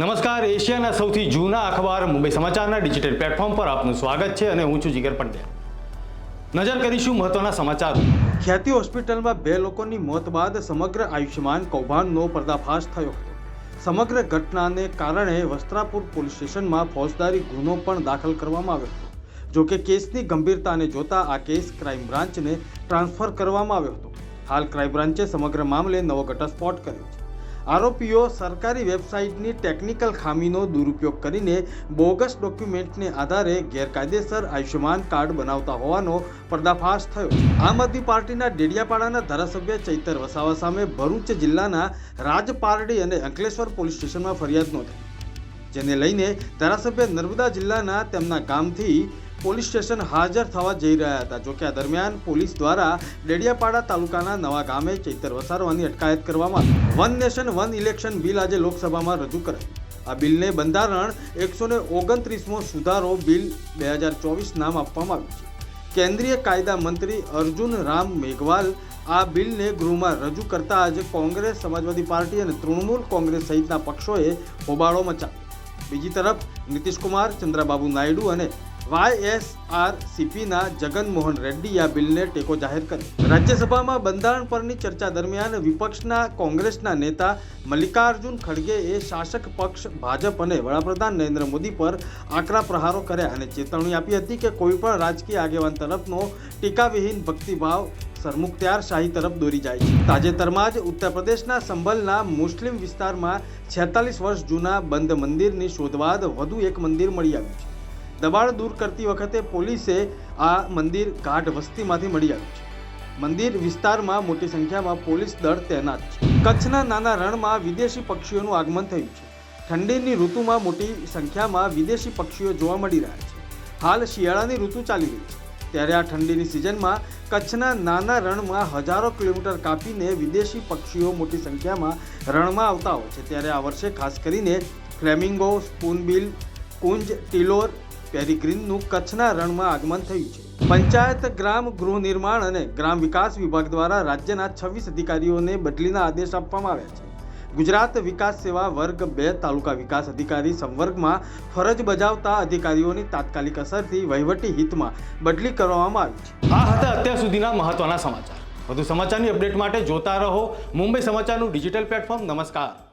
નમસ્કાર, એશિયાના સૌથી જૂના અખબાર મુંબઈ સમાચારના ડિજિટલ પ્લેટફોર્મ પર આપનું સ્વાગત છે અને હું છું જીગર પંડ્યા. નજર કરીશું મહત્વના સમાચાર. ખ્યાતિ હોસ્પિટલમાં બે લોકોની મોત બાદ સમગ્ર આયુષ્યમાન કૌભાંડનો પર્દાફાશ થયો હતો. સમગ્ર ઘટનાને કારણે વસ્ત્રાપુર પોલીસ સ્ટેશનમાં ફોજદારી ગુનો પણ દાખલ કરવામાં આવ્યો હતો. જો કે કેસની ગંભીરતાને જોતા આ કેસ ક્રાઇમ બ્રાન્ચને ટ્રાન્સફર કરવામાં આવ્યો હતો. હાલ ક્રાઇમ બ્રાન્ચે સમગ્ર મામલે નવો ઘટસ્ફોટ કર્યો છે. આરોપીઓ સરકારી વેબસાઇટની ટેકનિકલ ખામીનો દુરુપયોગ કરીને બોગસ ડોક્યુમેન્ટને આધારે ગેરકાયદેસર આયુષ્યમાન કાર્ડ બનાવતા હોવાનો પર્દાફાશ થયો. આમ આદમી પાર્ટીના ડેડિયાપાડાના ધારાસભ્ય ચૈતર વસાવા સામે ભરૂચ જિલ્લાના રાજપારડી અને અંકલેશ્વર પોલીસ સ્ટેશનમાં ફરિયાદ નોંધાઈ. જેને લઈને ધારાસભ્ય નર્મદા જિલ્લાના તેમના ગામથી પોલીસ સ્ટેશન હાજર થવા જઈ રહ્યા હતા. જોકે આ દરમિયાન પોલીસ દ્વારા ડેડિયાપાડા તાલુકાના નવા ગામે ચૈતર વસારવાની અટકાયત કરવામાં one nation, one election bill આજે લોકસભામાં રજૂ કરાયું. આ બિલને બંધારણ એકસો ને ઓગણત્રીસમો સુધારો બિલ બે હજાર ચોવીસ નામ આપવામાં આવ્યું છે. કેન્દ્રીય કાયદા મંત્રી અર્જુન રામ મેઘવાલ આ બિલને ગૃહમાં રજૂ કરતા આજે કોંગ્રેસ, સમાજવાદી પાર્ટી અને તૃણમૂલ કોંગ્રેસ સહિતના પક્ષોએ હોબાળો મચાવ્યો. બીજી તરફ નીતિશકુમાર, ચંદ્રબાબુ નાયડુ અને વાયએસઆરસીપીના જગનમોહન રેડ્ડી આ બિલને ટેકો જાહેર કર્યો. રાજ્યસભામાં બંધારણ પરની ચર્ચા દરમિયાન વિપક્ષના કોંગ્રેસના નેતા મલ્લિકાર્જુન ખડગેએ શાસક પક્ષ ભાજપ અને વડાપ્રધાન નરેન્દ્ર મોદી પર આકરા પ્રહારો કર્યા અને ચેતવણી આપી હતી કે કોઈપણ રાજકીય આગેવાન તરફનો ટીકાવિહીન ભક્તિભાવ સરમુખત્યાર શાહી તરફ દોરી જાય છે. તાજેતરમાં જ ઉત્તર પ્રદેશના સંભલના મુસ્લિમ વિસ્તારમાં છેતાલીસ વર્ષ જૂના બંધ મંદિરની શોધવાદ વધુ એક મંદિર મળી આવ્યું છે. દબાણ દૂર કરતી વખતે પોલીસે આ મંદિર ઘાટ વસ્તીમાંથી મળી આવ્યું છે. મંદિર વિસ્તારમાં મોટી સંખ્યામાં પોલીસ દળ તૈનાત છે. કચ્છના નાના રણમાં વિદેશી પક્ષીઓનું આગમન થયું છે. ઠંડીની ઋતુમાં મોટી સંખ્યામાં વિદેશી પક્ષીઓ જોવા મળી રહ્યા છે. હાલ શિયાળાની ઋતુ ચાલી રહી છે. ત્યારે આ ઠંડીની સિઝનમાં કચ્છના નાના રણમાં હજારો કિલોમીટર કાપીને વિદેશી પક્ષીઓ મોટી સંખ્યામાં રણમાં આવતા હોય છે. ત્યારે આ વર્ષે ખાસ કરીને ફ્લેમિંગો, સ્પૂનબિલ, કુંજ, ટિલોર પેરીગ્રીનનું કચ્છના રણમાં આગમન થયું છે. પંચાયત, ગ્રામ ગૃહ નિર્માણ અને ગ્રામ વિકાસ વિભાગ દ્વારા રાજ્યના છવ્વીસ અધિકારીઓને બદલીના આદેશ આપવામાં આવ્યા છે. ગુજરાત વિકાસ સેવા વર્ગ બે તાલુકા વિકાસ અધિકારી સંવર્ગમાં ફરજ બજાવતા અધિકારીઓની તાત્કાલિક અસરથી વહીવટી હિતમાં બદલી કરવામાં આવી છે. આ હતા અત્યાર સુધીના મહત્વના સમાચાર. વધુ સમાચારની અપડેટ માટે જોતા રહો મુંબઈ સમાચારનું ડિજિટલ પ્લેટફોર્મ. નમસ્કાર.